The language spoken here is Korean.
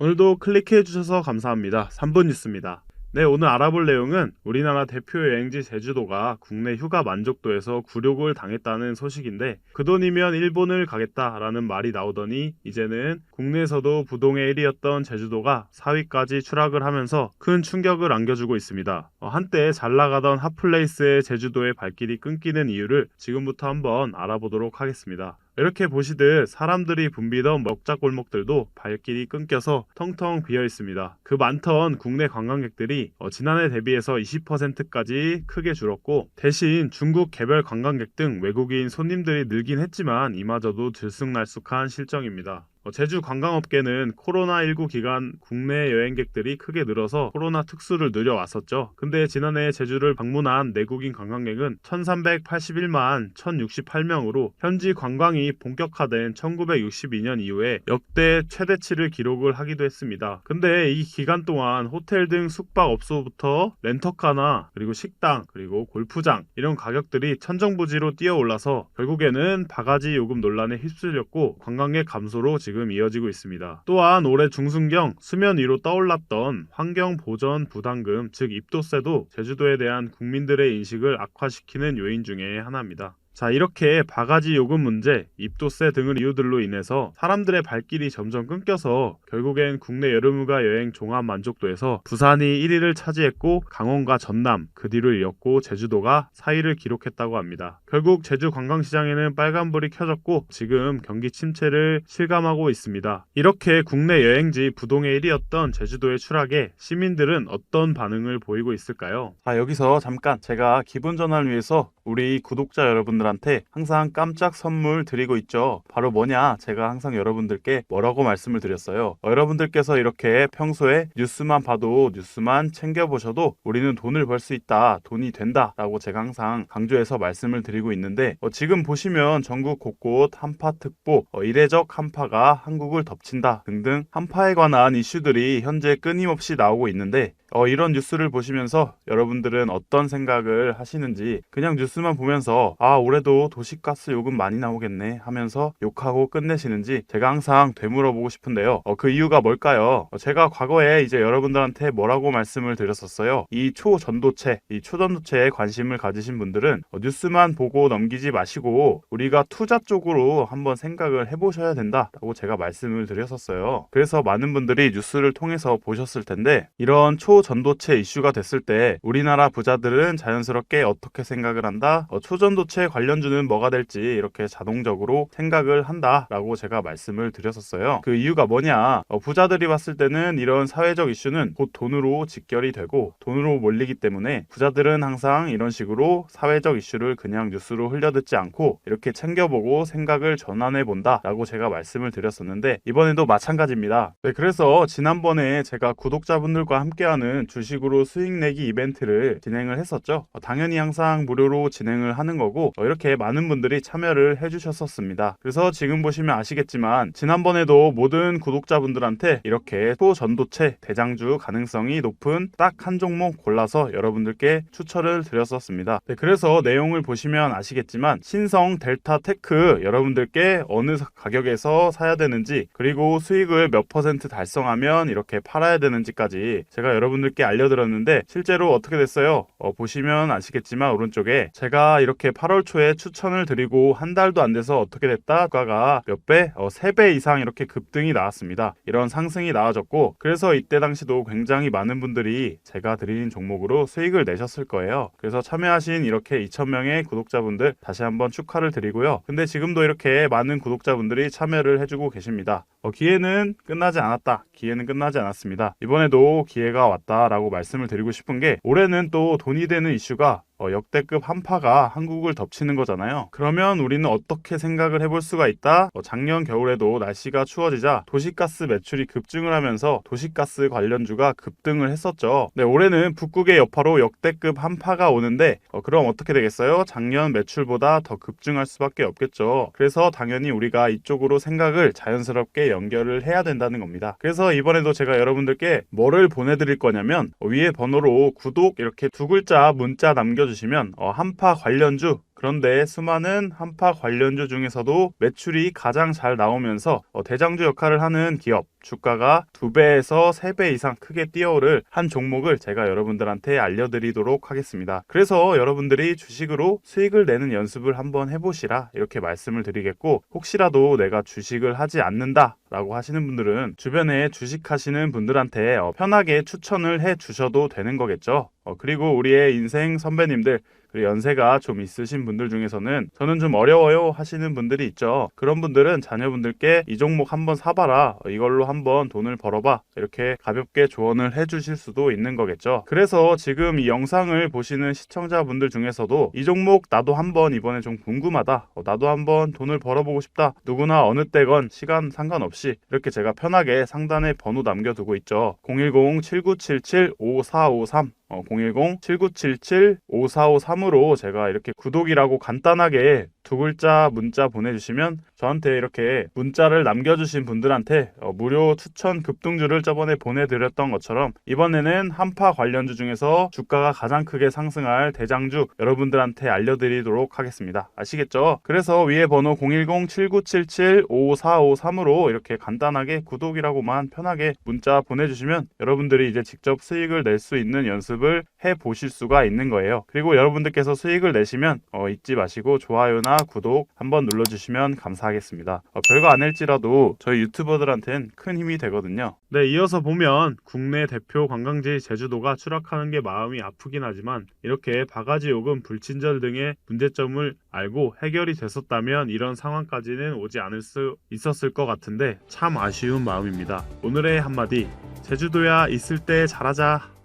오늘도 클릭해 주셔서 감사합니다. 3분 뉴스입니다. 네, 오늘 알아볼 내용은 우리나라 대표 여행지 제주도가 국내 휴가 만족도에서 굴욕을 당했다는 소식인데 그 돈이면 일본을 가겠다라는 말이 나오더니 이제는 국내에서도 부동의 1위였던 제주도가 4위까지 추락을 하면서 큰 충격을 안겨주고 있습니다. 어, 한때 잘 나가던 핫플레이스의 제주도의 발길이 끊기는 이유를 지금부터 한번 알아보도록 하겠습니다. 이렇게 보시듯 사람들이 붐비던 먹자골목들도 발길이 끊겨서 텅텅 비어 있습니다. 그 많던 국내 관광객들이 어, 지난해 대비해서 20%까지 크게 줄었고 대신 중국 개별 관광객 등 외국인 손님들이 늘긴 했지만 이마저도 들쑥날쑥한 실정입니다. 어, 제주 관광업계는 코로나19 기간 국내 여행객들이 크게 늘어서 코로나 특수를 누려왔었죠. 근데 지난해 제주를 방문한 내국인 관광객은 1381만 1068명으로 현지 관광이 본격화된 1962년 이후에 역대 최대치를 기록을 하기도 했습니다. 근데 이 기간 동안 호텔 등 숙박업소부터 렌터카나 그리고 식당 그리고 골프장 이런 가격들이 천정부지로 뛰어올라서 결국에는 바가지 요금 논란에 휩쓸렸고 관광객 감소로 지금 이어지고 있습니다. 또한 올해 중순경 수면 위로 떠올랐던 환경 보전 부담금 즉 입도세도 제주도에 대한 국민들의 인식을 악화시키는 요인 중에 하나입니다. 자, 이렇게 바가지 요금 문제, 입도세 등을 이유들로 인해서 사람들의 발길이 점점 끊겨서 결국엔 국내 여름휴가 여행 종합 만족도에서 부산이 1위를 차지했고 강원과 전남 그 뒤를 이었고 제주도가 4위를 기록했다고 합니다. 결국 제주 관광시장에는 빨간불이 켜졌고 지금 경기 침체를 실감하고 있습니다. 이렇게 국내 여행지 부동의 1위였던 제주도의 추락에 시민들은 어떤 반응을 보이고 있을까요? 자, 여기서 잠깐 제가 기분 전환을 위해서 우리 구독자 여러분들 한테 항상 깜짝 선물 드리고 있죠. 바로 뭐냐? 제가 항상 여러분들께 뭐라고 말씀을 드렸어요. 어, 여러분들께서 이렇게 평소에 뉴스만 봐도 뉴스만 챙겨보셔도 우리는 돈을 벌 수 있다, 돈이 된다 라고 제가 항상 강조해서 말씀을 드리고 있는데 어, 지금 보시면 전국 곳곳 한파특보, 어, 이례적 한파가 한국을 덮친다 등등 한파에 관한 이슈들이 현재 끊임없이 나오고 있는데 어, 이런 뉴스를 보시면서 여러분들은 어떤 생각을 하시는지 그냥 뉴스만 보면서 아 올해도 도시가스 요금 많이 나오겠네 하면서 욕하고 끝내시는지 제가 항상 되물어보고 싶은데요. 어, 그 이유가 뭘까요? 어, 제가 과거에 이제 여러분들한테 뭐라고 말씀을 드렸었어요. 이 초전도체, 이 초전도체에 관심을 가지신 분들은 어, 뉴스만 보고 넘기지 마시고 우리가 투자 쪽으로 한번 생각을 해보셔야 된다라고 제가 말씀을 드렸었어요. 그래서 많은 분들이 뉴스를 통해서 보셨을 텐데 이런 초 초전도체 이슈가 됐을 때 우리나라 부자들은 자연스럽게 어떻게 생각을 한다? 어, 초전도체 관련주는 뭐가 될지 이렇게 자동적으로 생각을 한다라고 제가 말씀을 드렸었어요. 그 이유가 뭐냐? 어, 부자들이 봤을 때는 이런 사회적 이슈는 곧 돈으로 직결이 되고 돈으로 몰리기 때문에 부자들은 항상 이런 식으로 사회적 이슈를 그냥 뉴스로 흘려듣지 않고 이렇게 챙겨보고 생각을 전환해 본다라고 제가 말씀을 드렸었는데 이번에도 마찬가지입니다. 네, 그래서 지난번에 제가 구독자분들과 함께하는 하는 주식으로 수익 내기 이벤트를 진행을 했었죠. 어, 당연히 항상 무료로 진행을 하는 거고 어, 이렇게 많은 분들이 참여를 해주셨었습니다. 그래서 지금 보시면 아시겠지만 지난번에도 모든 구독자분들한테 이렇게 초전도체 대장주 가능성이 높은 딱 한 종목 골라서 여러분들께 추천을 드렸었습니다. 네, 그래서 내용을 보시면 아시겠지만 신성 델타 테크 여러분들께 어느 가격에서 사야 되는지 그리고 수익을 몇 퍼센트 달성하면 이렇게 팔아야 되는지까지 제가 여러분 여러분들께 알려드렸는데 실제로 어떻게 됐어요? 어, 보시면 아시겠지만 오른쪽에 제가 이렇게 8월 초에 추천을 드리고 한 달도 안 돼서 어떻게 됐다? 가가 몇 배? 어, 3배 이상 이렇게 급등이 나왔습니다. 이런 상승이 나와졌고 그래서 이때 당시도 굉장히 많은 분들이 제가 드린 종목으로 수익을 내셨을 거예요. 그래서 참여하신 이렇게 2,000명의 구독자분들 다시 한번 축하를 드리고요. 근데 지금도 이렇게 많은 구독자분들이 참여를 해주고 계십니다. 어, 기회는 끝나지 않았다. 기회는 끝나지 않았습니다. 이번에도 기회가 왔다 라고 말씀을 드리고 싶은 게 올해는 또 돈이 되는 이슈가 어, 역대급 한파가 한국을 덮치는 거잖아요. 그러면 우리는 어떻게 생각을 해볼 수가 있다? 어, 작년 겨울에도 날씨가 추워지자 도시가스 매출이 급증을 하면서 도시가스 관련주가 급등을 했었죠. 네, 올해는 북극의 여파로 역대급 한파가 오는데 어, 그럼 어떻게 되겠어요? 작년 매출보다 더 급증할 수밖에 없겠죠. 그래서 당연히 우리가 이쪽으로 생각을 자연스럽게 연결을 해야 된다는 겁니다. 그래서 이번에도 제가 여러분들께 뭐를 보내드릴 거냐면 어, 위에 번호로 구독 이렇게 두 글자 문자 남겨 주시면 어, 한파 관련주 그런데 수많은 한파 관련주 중에서도 매출이 가장 잘 나오면서 어, 대장주 역할을 하는 기업 주가가 두 배에서 세배 이상 크게 뛰어오를 한 종목을 제가 여러분들한테 알려드리도록 하겠습니다. 그래서 여러분들이 주식으로 수익을 내는 연습을 한번 해보시라 이렇게 말씀을 드리겠고 혹시라도 내가 주식을 하지 않는다 라고 하시는 분들은 주변에 주식하시는 분들한테 어, 편하게 추천을 해 주셔도 되는 거겠죠. 어, 그리고 우리의 인생 선배님들 그리고 연세가 좀 있으신 분들 중에서는 저는 좀 어려워요 하시는 분들이 있죠. 그런 분들은 자녀분들께 이 종목 한번 사봐라. 어, 이걸로 한번 돈을 벌어봐. 이렇게 가볍게 조언을 해주실 수도 있는 거겠죠. 그래서 지금 이 영상을 보시는 시청자분들 중에서도 이 종목 나도 한번 이번에 좀 궁금하다. 어, 나도 한번 돈을 벌어보고 싶다. 누구나 어느 때건 시간 상관없이 이렇게 제가 편하게 상단에 번호 남겨두고 있죠. 010-7977-5453 어, 010-7977-5453으로 제가 이렇게 구독이라고 간단하게 두 글자 문자 보내주시면 저한테 이렇게 문자를 남겨주신 분들한테 어, 무료 추천 급등주를 저번에 보내드렸던 것처럼 이번에는 한파 관련주 중에서 주가가 가장 크게 상승할 대장주 여러분들한테 알려드리도록 하겠습니다. 아시겠죠? 그래서 위에 번호 010-7977-5453으로 이렇게 간단하게 구독이라고만 편하게 문자 보내주시면 여러분들이 이제 직접 수익을 낼 수 있는 연습을 해 보실 수가 있는 거예요. 그리고 여러분들께서 수익을 내시면 어, 잊지 마시고 좋아요나 구독 한번 눌러주시면 감사하겠습니다. 어, 별거 아닐지라도 저희 유튜버들한텐 큰 힘이 되거든요. 네, 이어서 보면 국내 대표 관광지 제주도가 추락하는 게 마음이 아프긴 하지만 이렇게 바가지 요금, 불친절 등의 문제점을 알고 해결이 됐었다면 이런 상황까지는 오지 않을 수 있었을 것 같은데 참 아쉬운 마음입니다. 오늘의 한마디 제주도야 있을 때 잘하자.